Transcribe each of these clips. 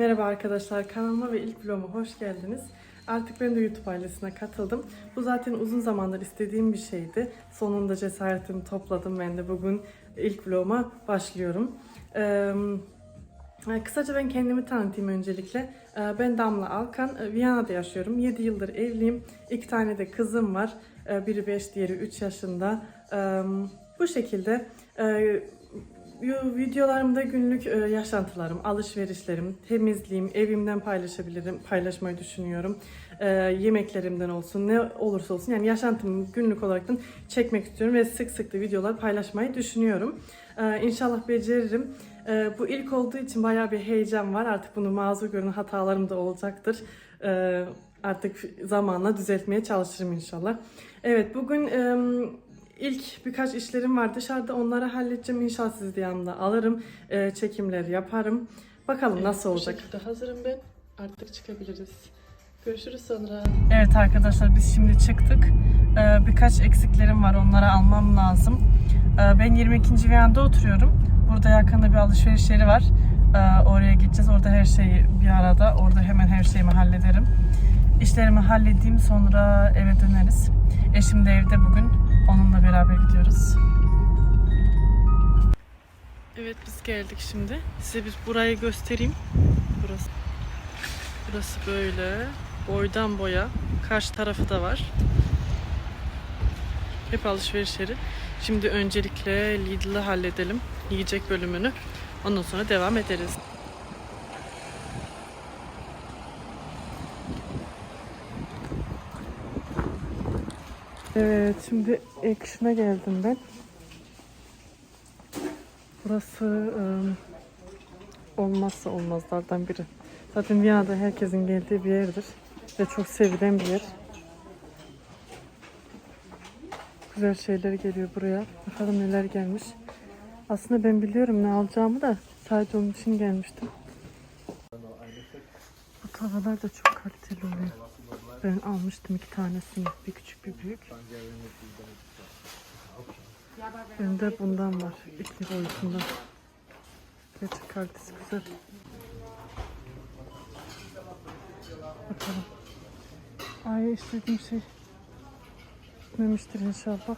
Merhaba arkadaşlar, kanalıma ve ilk vloguma hoş geldiniz. Artık ben de YouTube ailesine katıldım. Bu zaten uzun zamandır istediğim bir şeydi. Sonunda cesaretimi topladım ben de bugün ilk vloguma başlıyorum. Ee, kısaca ben kendimi tanıtayım öncelikle. Ee, ben Damla Alkan, Ee, Viyana'da yaşıyorum. 7 yıldır evliyim. İki tane de kızım var. Ee, biri 5, diğeri 3 yaşında. Bu şekilde... Videolarımda günlük e, yaşantılarım, alışverişlerim, temizliğim, evimden paylaşabilirim, paylaşmayı düşünüyorum. E, yemeklerimden olsun, ne olursa olsun yani yaşantımı günlük olaraktan çekmek istiyorum ve sık sık da videolar paylaşmayı düşünüyorum. E, inşallah beceririm. Bu ilk olduğu için bayağı bir heyecan var. Artık bunu mazur görün hatalarım da olacaktır. Artık zamanla düzeltmeye çalışırım inşallah. Evet bugün İlk birkaç işlerim var dışarıda onları halledeceğim. İnşallah sizi yanımda alırım. Ee, çekimler yaparım. Bakalım nasıl olacak. hazırım ben. Artık çıkabiliriz. Görüşürüz sonra. Evet arkadaşlar biz şimdi çıktık. Ee, birkaç eksiklerim var onları almam lazım. Ee, ben 22. Viyana'da oturuyorum. Burada yakında bir alışveriş yeri var. Ee, oraya gideceğiz. Orada her şeyi bir arada. Orada hemen her şeyimi hallederim. İşlerimi halledeyim sonra eve döneriz. Eşim de evde bugün. Onunla beraber gidiyoruz. Evet biz geldik şimdi. Size bir burayı göstereyim. Burası. Burası böyle. Boydan boya. Karşı tarafı da var. Hep alışveriş yeri. Şimdi öncelikle Lidl'ı halledelim. Yiyecek bölümünü. Ondan sonra devam ederiz. Evet, şimdi Action'a geldim ben. Burası ım, olmazsa olmazlardan biri. Zaten Viyana'da herkesin geldiği bir yerdir. Ve çok sevilen bir yer. Güzel şeyler geliyor buraya. Bakalım neler gelmiş. Aslında ben biliyorum ne alacağımı da sadece onun için gelmiştim. Bu tavalar da çok kaliteli oluyor. Ben almıştım iki tanesini. Bir küçük bir büyük. Bende bundan var. İki boyutundan. Gerçek kalitesi güzel. Bakalım. Ay istediğim şey gitmemiştir inşallah.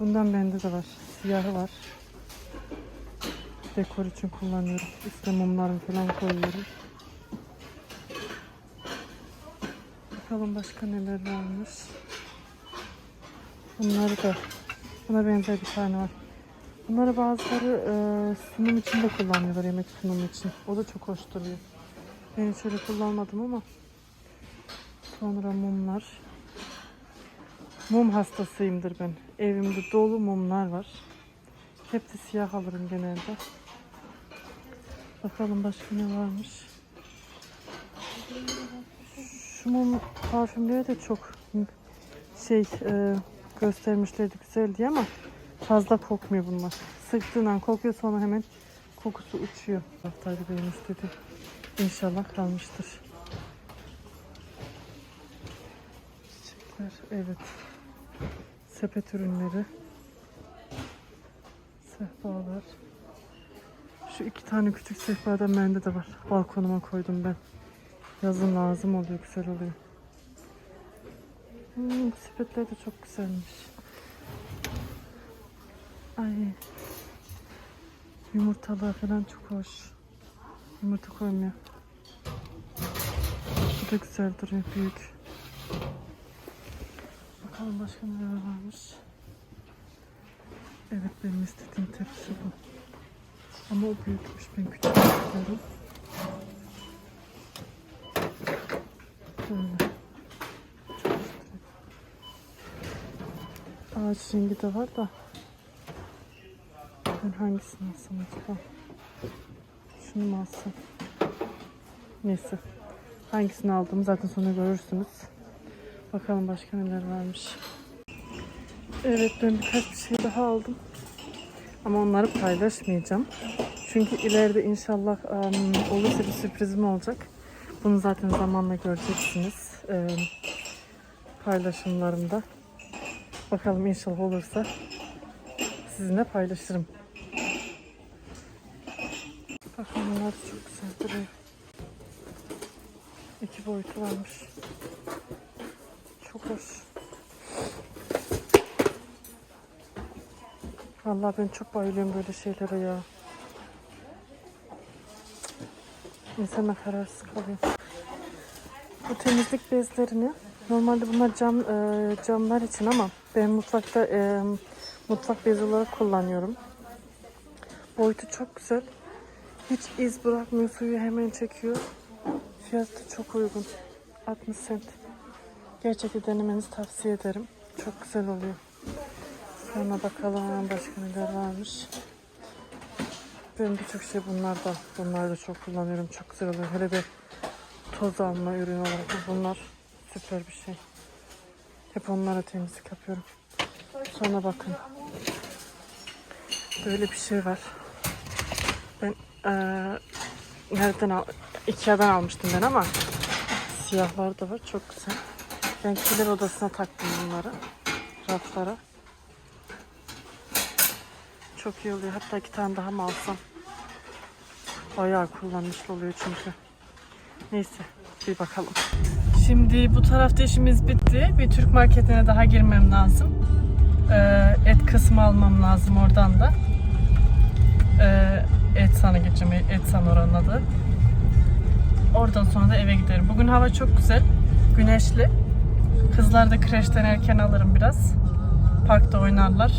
Bundan bende de var. Siyahı var. Dekor için kullanıyorum. Üstüne mumlarımı falan koyuyorum. Bakalım başka neler varmış. Bunları da buna benzer bir tane var. Bunları bazıları e, sunum için de kullanıyorlar yemek sunumu için. O da çok hoş duruyor. Ben hiç öyle kullanmadım ama. Sonra mumlar. Mum hastasıyımdır ben. Evimde dolu mumlar var. Hep de siyah alırım genelde. Bakalım başka ne varmış. Mum parfümleri de çok şey e, göstermişlerdi güzel diye ama fazla kokmuyor bunlar. Sıktığından kokuyor sonra hemen kokusu uçuyor. Haftaydı benim istedi. İnşallah kalmıştır. Çiçekler evet. Sepet ürünleri. Sehpalar. Şu iki tane küçük sehpadan bende de var. Balkonuma koydum ben. Yazın lazım oluyor, güzel oluyor. Hmm, bu sepetler de çok güzelmiş. Ay. Yumurtalar falan çok hoş. Yumurta koymuyor. Bu da güzel duruyor, büyük. Bakalım başka neler varmış. Evet benim istediğim tepsi bu. Ama o büyükmüş, ben küçük istiyorum. Böyle. Ağaç rengi de var da. Ben hangisini alsam acaba? Şunu mu alsam? Neyse. Hangisini aldım zaten sonra görürsünüz. Bakalım başka neler varmış. Evet ben birkaç bir şey daha aldım. Ama onları paylaşmayacağım. Çünkü ileride inşallah um, olursa bir sürprizim olacak. Bunu zaten zamanla göreceksiniz. Ee, paylaşımlarımda. Bakalım inşallah olursa sizinle paylaşırım. Bakın bunlar çok güzel duruyor. İki boyutu varmış. Çok hoş. Vallahi ben çok bayılıyorum böyle şeylere ya. İnsana kararsız kalıyor. Bu temizlik bezlerini normalde bunlar cam e, camlar için ama ben mutfakta e, mutfak bezi olarak kullanıyorum. Boyutu çok güzel. Hiç iz bırakmıyor, suyu hemen çekiyor. Fiyatı çok uygun. 60 cent. Gerçekten denemenizi tavsiye ederim. Çok güzel oluyor. Sonra bakalım başka neler varmış. Ben birçok şey bunlar da, bunlar da çok kullanıyorum. Çok güzel oluyor. Hele de toz alma ürün olarak bunlar süper bir şey. Hep onlara temizlik yapıyorum. Sonra bakın. Böyle bir şey var. Ben eee nereden al Ikea'dan almıştım ben ama siyahlar da var. Çok güzel. Ben kiler odasına taktım bunları. Raflara. Çok iyi oluyor. Hatta iki tane daha mı alsam? Bayağı kullanışlı oluyor çünkü. Neyse bir bakalım. Şimdi bu tarafta işimiz bitti. Bir Türk marketine daha girmem lazım. Ee, et kısmı almam lazım oradan da. Ee, Etsan'a gideceğim. Etsan oranın adı. Oradan sonra da eve giderim. Bugün hava çok güzel. Güneşli. Kızlar da kreşten erken alırım biraz. Parkta oynarlar.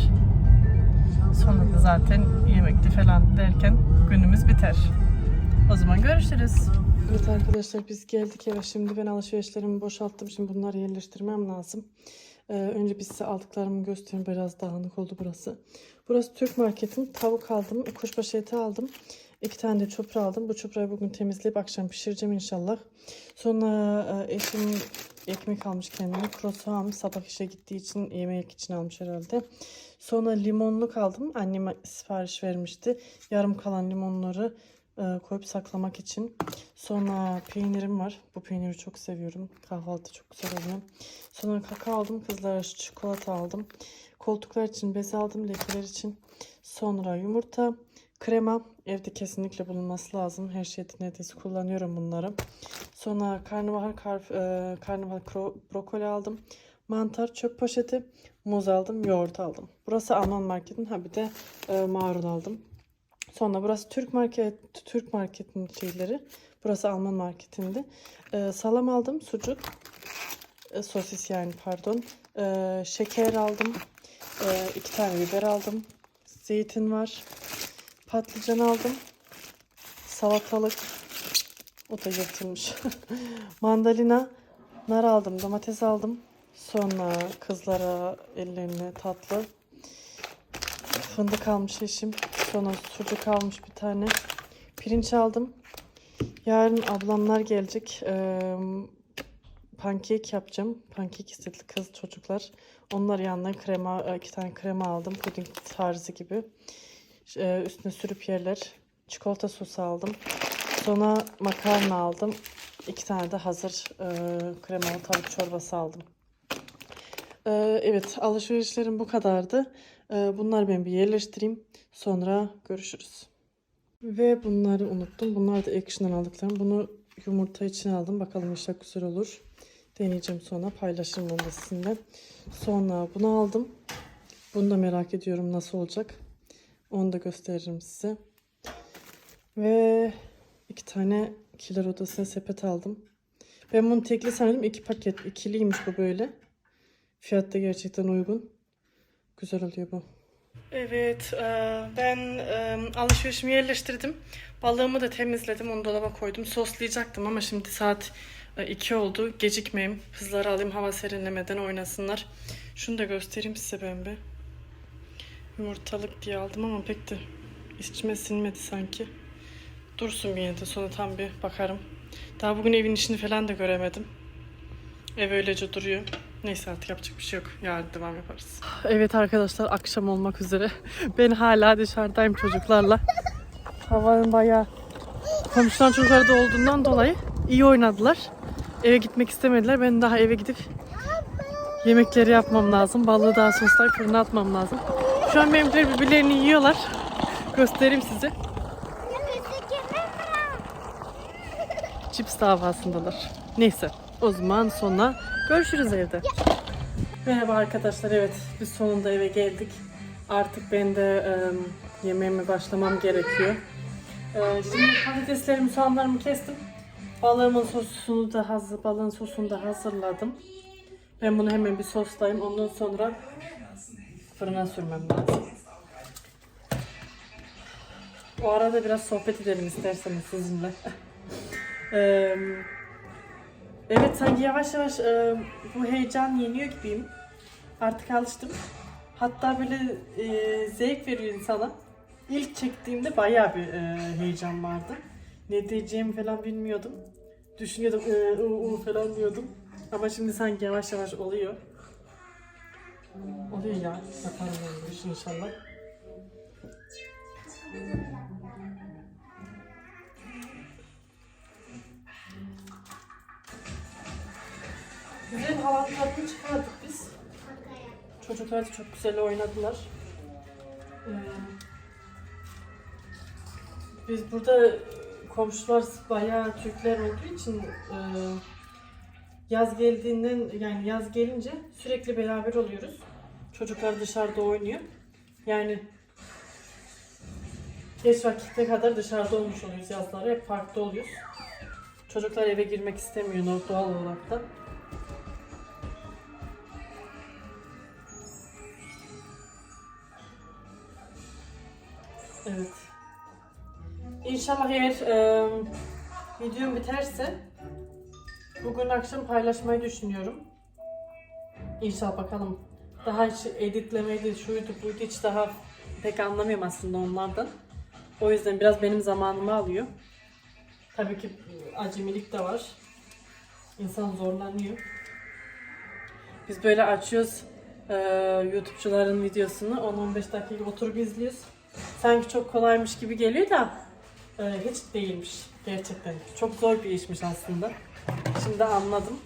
Sonra da zaten yemekti falan derken günümüz biter. O zaman görüşürüz. Evet arkadaşlar biz geldik eve. Şimdi ben alışverişlerimi boşalttım. Şimdi bunları yerleştirmem lazım. Ee, önce biz size aldıklarımı göstereyim. Biraz dağınık oldu burası. Burası Türk Market'in. Tavuk aldım. Kuşbaşı eti aldım. İki tane de çupra aldım. Bu çuprayı bugün temizleyip akşam pişireceğim inşallah. Sonra e, eşim ekmek almış kendine. Croissant sabah işe gittiği için yemek için almış herhalde. Sonra limonluk aldım. Annem sipariş vermişti. Yarım kalan limonları e, koyup saklamak için. Sonra peynirim var. Bu peyniri çok seviyorum. Kahvaltı çok güzel oluyor. Sonra kakao aldım. Kızlara çikolata aldım. Koltuklar için bez aldım. Lekeler için. Sonra yumurta, krema. Evde kesinlikle bulunması lazım. Her şeyde neredeyse kullanıyorum bunları. Sonra karnabahar, kar, e, karnabahar kro- brokoli aldım. Mantar, çöp poşeti, muz aldım, yoğurt aldım. Burası Alman marketin. Ha bir de e, marul aldım. Sonra burası Türk market, Türk marketin şeyleri. Burası Alman marketinde. Ee, salam aldım, sucuk, e, sosis yani pardon. Ee, şeker aldım, Ee, iki tane biber aldım, zeytin var, patlıcan aldım, salatalık, o da yırtılmış. Mandalina, nar aldım, domates aldım. Sonra kızlara ellerine tatlı, Fındık almış eşim. Sonra sucuk almış bir tane. Pirinç aldım. Yarın ablamlar gelecek. Ee, pankek yapacağım. Pankek istedi kız çocuklar. Onlar yanına krema, e, iki tane krema aldım. Puding tarzı gibi. Ee, üstüne sürüp yerler. Çikolata sosu aldım. Sonra makarna aldım. İki tane de hazır e, kremalı tavuk çorbası aldım. Ee, evet alışverişlerim bu kadardı. Ee, bunları ben bir yerleştireyim. Sonra görüşürüz. Ve bunları unuttum. Bunlar da Action'dan aldıklarım. Bunu yumurta için aldım. Bakalım inşallah güzel olur. Deneyeceğim sonra. Paylaşırım onu da sizinle. Sonra bunu aldım. Bunu da merak ediyorum nasıl olacak. Onu da gösteririm size. Ve iki tane kiler odasına sepet aldım. Ben bunu tekli sanıyordum. iki paket. ikiliymiş bu böyle. Fiyat da gerçekten uygun. Güzel oluyor bu. Evet, e, ben e, alışverişimi yerleştirdim. Balığımı da temizledim, onu dolaba koydum. Soslayacaktım ama şimdi saat 2 oldu. Gecikmeyeyim. Kızları alayım hava serinlemeden oynasınlar. Şunu da göstereyim size ben bir. Yumurtalık diye aldım ama pek de içime sinmedi sanki. Dursun bir yine sonra tam bir bakarım. Daha bugün evin işini falan da göremedim. Ev öylece duruyor. Neyse artık yapacak bir şey yok. Yarın devam yaparız. Evet arkadaşlar akşam olmak üzere. Ben hala dışarıdayım çocuklarla. Havanın bayağı komşuların çocukları da olduğundan dolayı iyi oynadılar. Eve gitmek istemediler. Ben daha eve gidip yemekleri yapmam lazım. Balığı daha soslayıp fırına atmam lazım. Şu an benimkiler birbirlerini yiyorlar. Göstereyim size. cips davasındalar. Neyse o zaman sonra görüşürüz evde. Merhaba arkadaşlar evet biz sonunda eve geldik. Artık ben de e, yemeğime başlamam gerekiyor. E, şimdi patateslerimi soğanlarımı kestim. Balığımın sosunu da hazır, balığın sosunu da hazırladım. Ben bunu hemen bir soslayayım. Ondan sonra fırına sürmem lazım. O arada biraz sohbet edelim isterseniz sizinle. Eee, evet sanki yavaş yavaş e, bu heyecan yeniyor gibiyim. Artık alıştım. Hatta böyle e, zevk veriyor insana. İlk çektiğimde bayağı bir e, heyecan vardı. Ne diyeceğimi falan bilmiyordum. Düşünüyordum, e, u, u falan diyordum. Ama şimdi sanki yavaş yavaş oluyor. Oluyor ya. Yaparım ben bu işi inşallah. Güzel hava tadını çıkardık biz. Çocuklar da çok güzel oynadılar. Ee, biz burada komşular bayağı Türkler olduğu için e, yaz geldiğinden yani yaz gelince sürekli beraber oluyoruz. Çocuklar dışarıda oynuyor. Yani geç vakitte kadar dışarıda olmuş oluyoruz yazları. Hep parkta oluyoruz. Çocuklar eve girmek istemiyor doğal olarak da. İnşallah eğer e, videom biterse bugün akşam paylaşmayı düşünüyorum. İnşallah bakalım. Daha hiç editlemeydi, şuydu buydu hiç daha pek anlamıyorum aslında onlardan. O yüzden biraz benim zamanımı alıyor. Tabii ki acemilik de var. İnsan zorlanıyor. Biz böyle açıyoruz e, YouTube'cuların videosunu 10-15 dakika oturup izliyoruz. Sanki çok kolaymış gibi geliyor da e, hiç değilmiş gerçekten. Çok zor bir işmiş aslında. Şimdi anladım.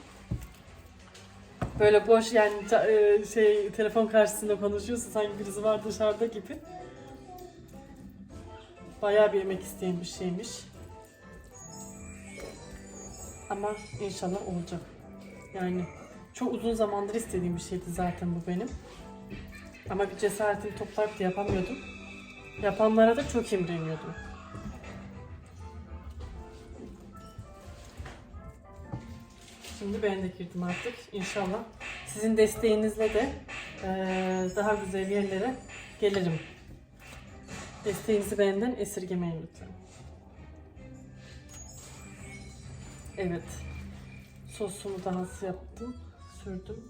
Böyle boş yani e, şey telefon karşısında konuşuyorsun sanki birisi var dışarıda gibi. Bayağı bir yemek isteyen bir şeymiş. Ama inşallah olacak. Yani çok uzun zamandır istediğim bir şeydi zaten bu benim. Ama bir cesaretimi toplayıp da yapamıyordum. Yapanlara da çok imreniyordum. Şimdi ben de girdim artık. İnşallah sizin desteğinizle de eee, daha güzel yerlere gelirim. Desteğinizi benden esirgemeyin lütfen. Evet. Sosumu da nasıl yaptım? Sürdüm.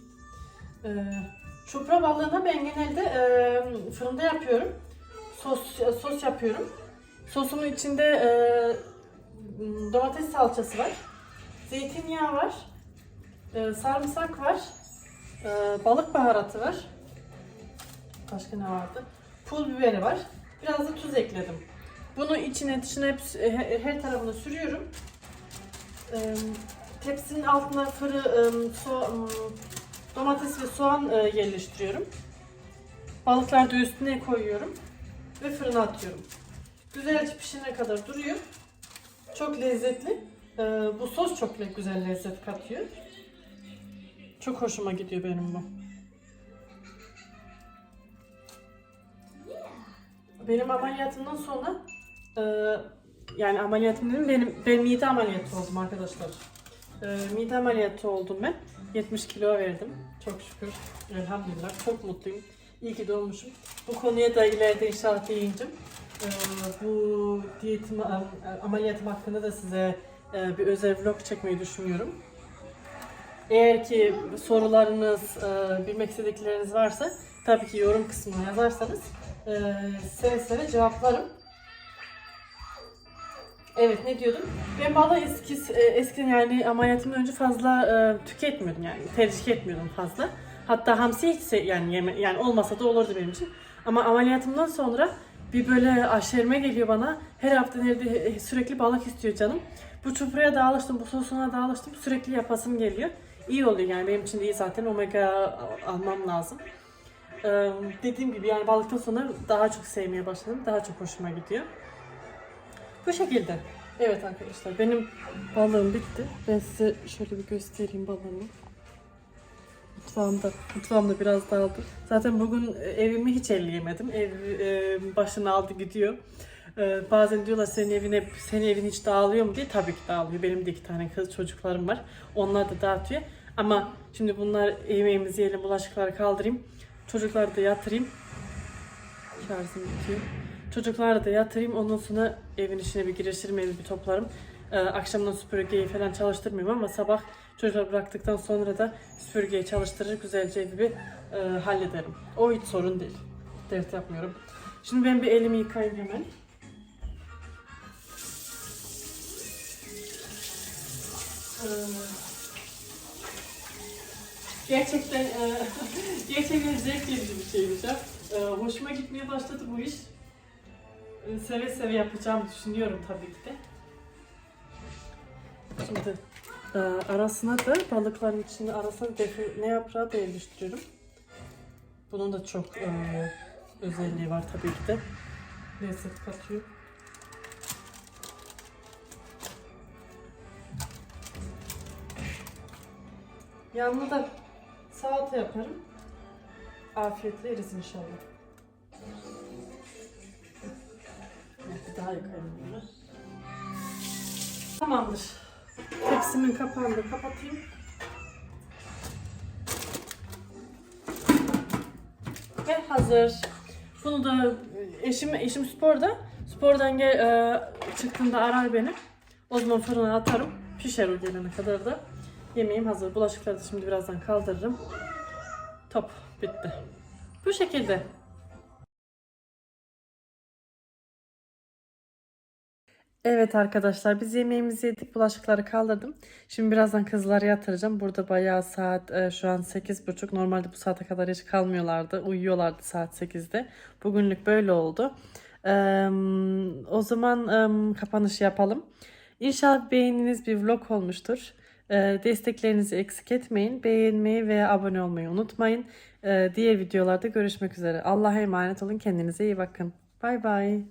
Ee, çupra balığını ben genelde e, fırında yapıyorum. Sos sos yapıyorum. Sosumun içinde e, domates salçası var. Zeytinyağı var. E, sarımsak var. e, balık baharatı var. Başka ne vardı? Pul biberi var. Biraz da tuz ekledim. Bunu içine dışına hep her, tarafına sürüyorum. Ee, tepsinin altına fırı, ım, so, ım, domates ve soğan e, yerleştiriyorum. Balıkları da üstüne koyuyorum ve fırına atıyorum. Güzelce pişene kadar duruyor. Çok lezzetli. Ee, bu sos çok güzel lezzet katıyor. Çok hoşuma gidiyor benim bu. Benim ameliyatımdan sonra e, yani ameliyatım dedim benim ben mide ameliyatı oldum arkadaşlar. E, mide ameliyatı oldum ben. 70 kilo verdim. Çok şükür. Elhamdülillah. Çok mutluyum. İyi ki doğmuşum. Bu konuya da ileride inşallah değineceğim. E, bu diyetim, am- ameliyatım hakkında da size e, bir özel vlog çekmeyi düşünüyorum. Eğer ki sorularınız, e, bilmek istedikleriniz varsa tabii ki yorum kısmına yazarsanız e, seve seve cevaplarım. Evet ne diyordum? Ben balığı eski, e, eskiden yani ameliyatımdan önce fazla e, tüketmiyordum yani tercih etmiyordum fazla. Hatta hamsi hiç yani yeme, yani olmasa da olurdu benim için. Ama ameliyatımdan sonra bir böyle aşerme geliyor bana. Her hafta nerede sürekli balık istiyor canım. Bu çupraya da alıştım, bu sosuna da alıştım. Sürekli yapasım geliyor. İyi oluyor yani benim için iyi zaten omega almam lazım. Ee, dediğim gibi yani balıktan sonra daha çok sevmeye başladım. Daha çok hoşuma gidiyor. Bu şekilde. Evet arkadaşlar benim balığım bitti. Ben size şöyle bir göstereyim balığımı. Mutfağımda, mutfağımda biraz dağıldı. Zaten bugün evimi hiç elleyemedim. Ev e, başını aldı gidiyor. E, bazen diyorlar senin evine senin evin hiç dağılıyor mu diye. Tabii ki dağılıyor. Benim de iki tane kız çocuklarım var. Onlar da dağıtıyor. Ama şimdi bunlar yemeğimizi yiyelim, bulaşıkları kaldırayım. Çocukları da yatırayım. Şarjım bitiyor. Çocukları da yatırayım. Ondan sonra evin içine bir girişirim, evi bir toplarım. Ee, akşamdan süpürgeyi falan çalıştırmıyorum ama sabah çocukları bıraktıktan sonra da süpürgeyi çalıştırır, güzelce evi bir e, hallederim. O hiç sorun değil. Dert yapmıyorum. Şimdi ben bir elimi yıkayayım hemen. Gerçekten e, gerçekten zevk verici bir şeymiş ha. E, hoşuma gitmeye başladı bu iş. E, seve seve yapacağımı düşünüyorum tabii ki de. Şimdi e, arasına da balıkların içinde arasına defne yaprağı da yerleştiriyorum. Bunun da çok e, özelliği var tabii ki de. Lezzet katıyor. Yanına da salata yaparım. Afiyetle yeriz inşallah. Daha yakayım bunu. Tamamdır. Tepsimin kapağını da kapatayım. Ve hazır. Bunu da eşim eşim sporda. Spordan gel, e, çıktığında arar beni. O zaman fırına atarım. Pişer o gelene kadar da. Yemeğim hazır. Bulaşıkları da şimdi birazdan kaldırırım. Top bitti. Bu şekilde. Evet arkadaşlar biz yemeğimizi yedik bulaşıkları kaldırdım. Şimdi birazdan kızları yatıracağım. Burada bayağı saat e, şu an 8.30. Normalde bu saate kadar hiç kalmıyorlardı. Uyuyorlardı saat 8'de. Bugünlük böyle oldu. E, o zaman e, kapanış yapalım. İnşallah beğendiğiniz bir vlog olmuştur. E, desteklerinizi eksik etmeyin. Beğenmeyi ve abone olmayı unutmayın. E, diğer videolarda görüşmek üzere. Allah'a emanet olun. Kendinize iyi bakın. Bay bay.